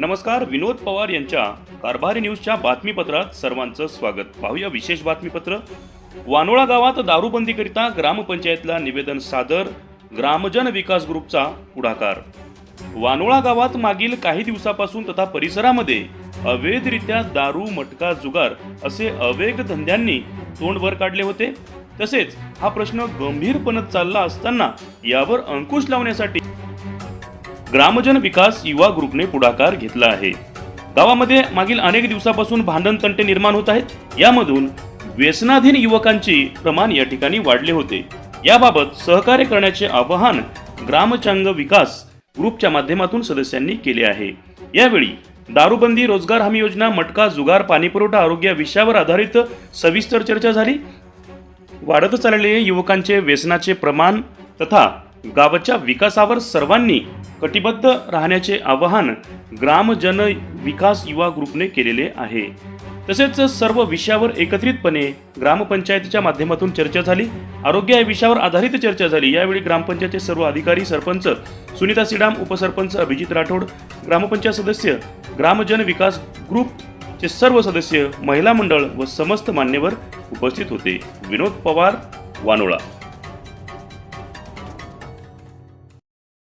नमस्कार विनोद पवार यांच्या कारभारी न्यूजच्या बातमीपत्रात सर्वांचं स्वागत. पाहूया विशेष बातमीपत्र. वानोळा गावात दारूबंदीकरिता ग्रामपंचायतला निवेदन सादर ग्रामजन विकास ग्रुपचा पुढाकार. वानोळा गावात मागील काही दिवसापासून तथा परिसरामध्ये अवैधरित्या दारू मटका जुगार असे अवेग धंद्यांनी तोंड वर काढले होते. तसेच हा प्रश्न गंभीरपणे चालला असताना यावर अंकुश लावण्यासाठी ग्रामजन विकास युवा ग्रुपने पुढाकार घेतला आहे. गावामध्ये मागील अनेक दिवसापासून भांडण तंटे निर्माण होत आहेत. यामधून व्यसनाधीन युवकांचे प्रमाण या ठिकाणी वाढले होते. याबाबत सहकार्य करण्याचे आवाहन ग्रामचांग विकास ग्रुपच्या माध्यमातून सदस्यांनी केले आहे. यावेळी दारूबंदी रोजगार हमी योजना मटका जुगार पाणीपुरवठा आरोग्य विषयावर आधारित सविस्तर चर्चा झाली. वाढत चाललेले युवकांचे व्यसनाचे प्रमाण तथा गावाच्या विकासावर सर्वांनी कटिबद्ध राहण्याचे आवाहन ग्रामजन विकास युवा ग्रुपने केलेले आहे. तसेच सर्व विषयावर एकत्रितपणे ग्रामपंचायतीच्या माध्यमातून चर्चा झाली. आरोग्य या विषयावर आधारित चर्चा झाली. यावेळी ग्रामपंचायतचे सर्व अधिकारी सरपंच सुनीता सिडाम उपसरपंच अभिजित राठोड ग्रामपंचायत सदस्य ग्रामजन विकास ग्रुपचे सर्व सदस्य महिला मंडळ व समस्त मान्यवर उपस्थित होते. विनोद पवार वानोळा.